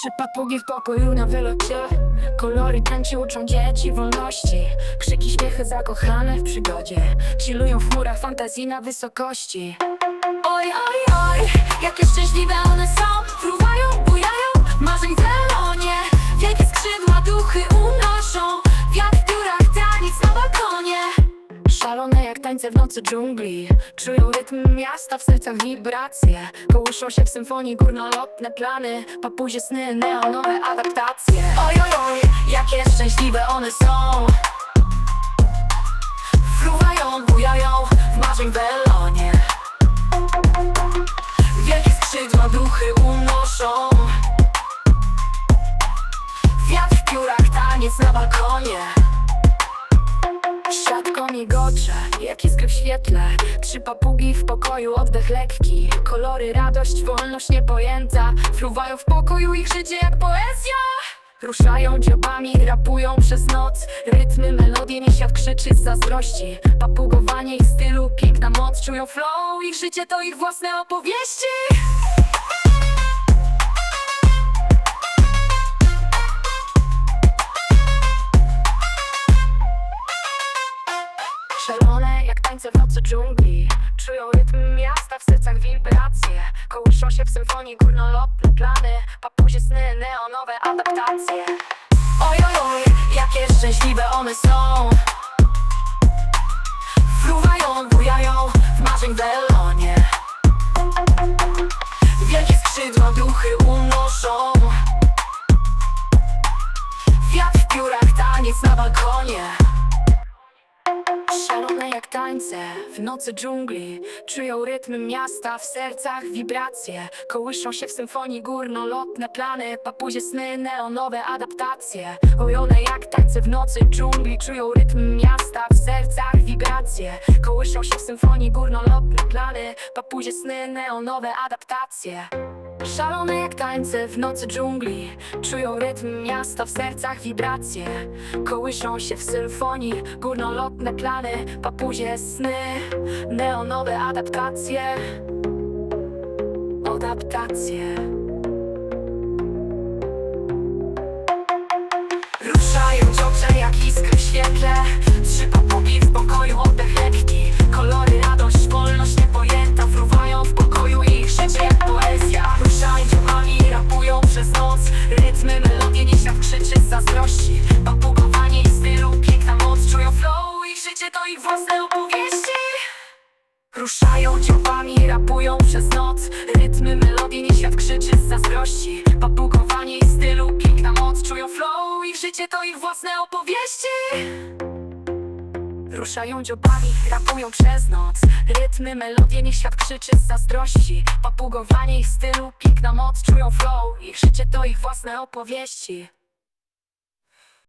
Trzy papugi w pokoju na wylocie. Kolory tańczy uczą dzieci wolności. Krzyki, śmiechy zakochane w przygodzie. Chillują w chmurach fantazji na wysokości. Oj, oj, oj, jakie szczęśliwe one są. Fruwają, bujają, Szalone jak tańce w nocy dżungli. Czują rytm miasta, w sercach wibracje. Kołyszą się w symfonii górnolotne plany. Papuzie sny, neonowe adaptacje. Oj, oj, oj, jakie szczęśliwe one są. Fruwają, bujają w marzeń w elonie. Wielkie skrzydła duchy unoszą. Wiatr w piórach, taniec na balkonie Światło migocze, jak iskry w świetle. Trzy papugi w pokoju, oddech lekki. Kolory, radość, wolność niepojęta. Fruwają w pokoju ich życie jak poezja. Ruszają dziobami, rapują przez noc. Rytmy, melodie, nie świat krzyczy z zazdrości. Papugowanie ich stylu, piękna moc. Czują flow, ich życie to ich własne opowieści dżungli. Czują rytm miasta w sercach wibracje. Kołyszą się w symfonii górnolotne plany. Papuzie sny, neonowe adaptacje. Oj, oj, oj, jakie szczęśliwe one są. Fruwają, bujają w marzeń w elonie. Wielkie skrzydła duchy unoszą. Wiatr w piórach, taniec na balkonie Tańce w nocy dżungli Czują rytm miasta w sercach wibracje. Kołyszą się w symfonii górnolotne plany Papuzie sny, neonowe adaptacje. Ojone jak tańce w nocy dżungli Czują rytm miasta w sercach wibracje. Kołyszą się w symfonii górnolotne plany Papuzie sny, neonowe adaptacje Szalone jak tańce w nocy dżungli. Czują rytm miasta w sercach wibracje. Kołyszą się w symfonii górnolotne plany Papuzie sny, neonowe adaptacje. Adaptacje Ruszają dziobami, rapują przez noc. Rytmy, melodie, nie świat krzyczy z zazdrości. Papugowanie i stylu, piękna moc Czują flow, ich życie to ich własne opowieści. Ruszają dziobami, rapują przez noc. Rytmy, melodie, niech świat krzyczy z zazdrości. Papugowanie ich stylu, piękna moc Czują flow, ich życie to ich własne opowieści